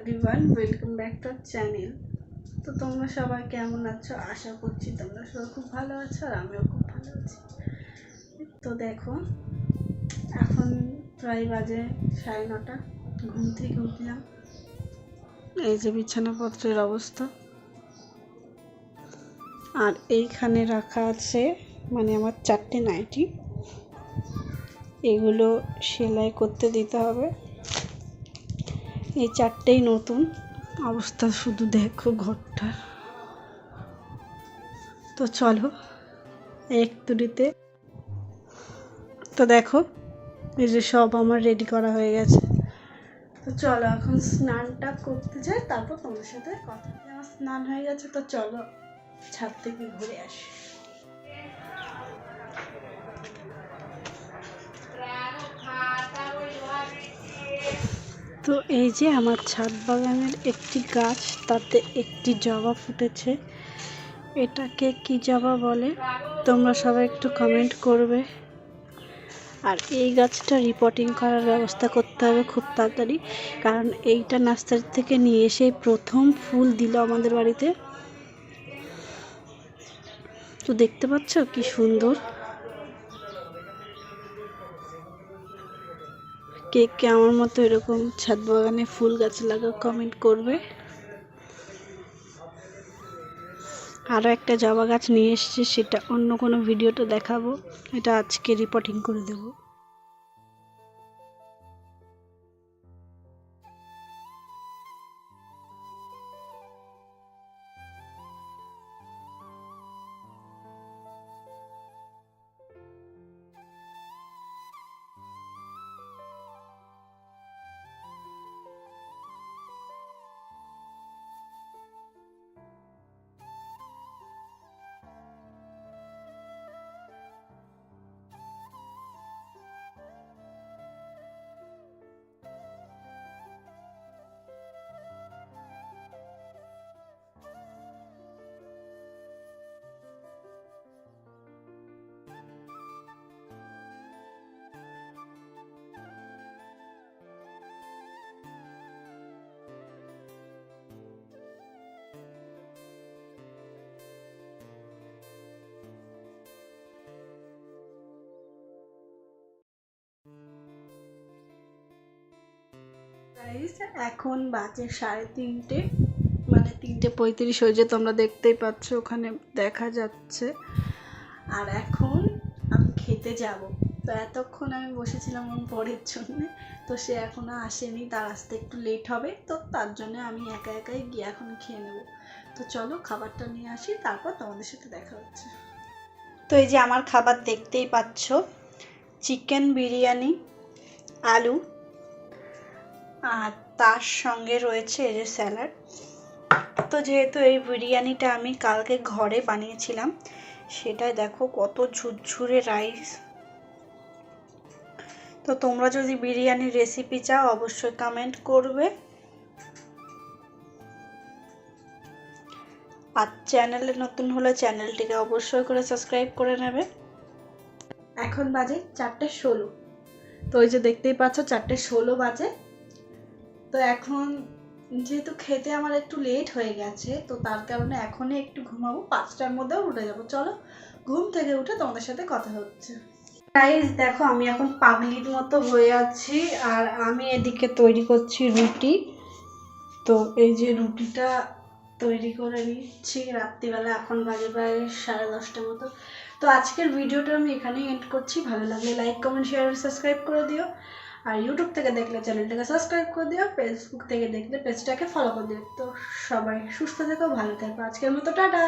Everyone welcome back to channel তো তোমরা সবাই কেমন আছো? আশা করছি তোমরা সবাই খুব ভালো আছো আর আমিও খুব ভালো আছি। তো দেখো, এখন প্রায় বাজে সাড়ে নটা। ঘুম থেকে উঠলাম। এই যে বিছানাপত্রের অবস্থা। আর এইখানে রাখা আছে মানে আমার চারটে নাইটি। এগুলো সেলাই করতে দিতে হবে। এই চারটেই নতুন। অবস্থা শুধু দেখো ঘরটা তো চলো, এক তুড়িতে তো দেখো, এই যে সব আমার রেডি করা হয়ে গেছে। তো চলো এখন স্নানটা করতে যাই, তারপর তোমার সাথে কথা। আমার স্নান হয়ে গেছে। তো চলো, ছাদ থেকে ঘুরে আসি। তো এই যে আমার ছাদ বাগানের একটি গাছ, তাতে একটি জবা ফুটেছে। এটাকে কি জবা বলে? তোমরা সবাই একটু কমেন্ট করবে। আর এই গাছটা রিপোর্টিং করার ব্যবস্থা করতে হবে খুব তাড়াতাড়ি, কারণ এইটা নার্সারি থেকে নিয়ে এসে প্রথম ফুল দিল আমাদের বাড়িতে। তো দেখতে পাচ্ছ কি সুন্দর? কে কে আমার মতো এরকম ছাদ বাগানে ফুল গাছ লাগা কমেন্ট করবে? আরও একটা জবা গাছ নিয়ে এসেছে, সেটা অন্য কোনো ভিডিওটা দেখাবো। এটা আজকে রিপোর্টিং করে দেবো। গাইস এখন বাজে সাড়ে তিনটে মানে তিনটে পঁয়ত্রিশ হয়েছে, তোমরা দেখতেই পাচ্ছ, ওখানে দেখা যাচ্ছে। আর এখন আমি খেতে যাব। তো এতক্ষণ আমি বসেছিলাম আমার পরের জন্যে, তো সে এখনও আসেনি, তার আসতে একটু লেট হবে, তো তার জন্য আমি একা একাই গিয়ে এখন খেয়ে নেব। তো চলো খাবারটা নিয়ে আসি, তারপর তোমাদের সাথে দেখা হচ্ছে। তো এই যে আমার খাবার দেখতেই পাচ্ছ, চিকেন বিরিয়ানি, আলু আর তার সঙ্গে রয়েছে এই যে স্যালাড। তো যেহেতু এই বিরিয়ানিটা আমি কালকে ঘরে বানিয়েছিলাম সেটাই দেখো কত ঝুরঝুরে রাইস। তো তোমরা যদি বিরিয়ানির রেসিপি চাও, অবশ্যই কমেন্ট করবে। আর চ্যানেলে নতুন হলে চ্যানেলটিকে অবশ্যই করে সাবস্ক্রাইব করে নেবে। এখন বাজে চারটে ষোলো। তো ওই যে দেখতেই পাচ্ছ, চারটে ষোলো বাজে। তো এখন যেহেতু খেতে আমার একটু লেট হয়ে গেছে, তো তার কারণে এখনই একটু ঘুমাবো, পাঁচটার মধ্যেও উঠে যাব। চলো, ঘুম থেকে উঠে তোমাদের সাথে কথা হচ্ছে। গাইজ দেখো, আমি এখন পাগলির মতো হয়ে আছি, আর আমি এদিকে তৈরি করছি রুটি। তো এই যে রুটিটা তৈরি করে নিচ্ছি রাত্রিবেলা, এখন বাজে প্রায় সাড়ে দশটার মতো। তো আজকের ভিডিওটা আমি এখানেই এন্ড করছি। ভালো লাগলে লাইক কমেন্ট শেয়ার সাবস্ক্রাইব করে দিও। আর ইউটিউব থেকে দেখলে চ্যানেলটাকে সাবস্ক্রাইব করে দিও ফেসবুক থেকে দেখলে পেজটাকে ফলো করে দিও। তো সবাই সুস্থ থেকো, ভালো থেকো। আজকের মতো টাটা!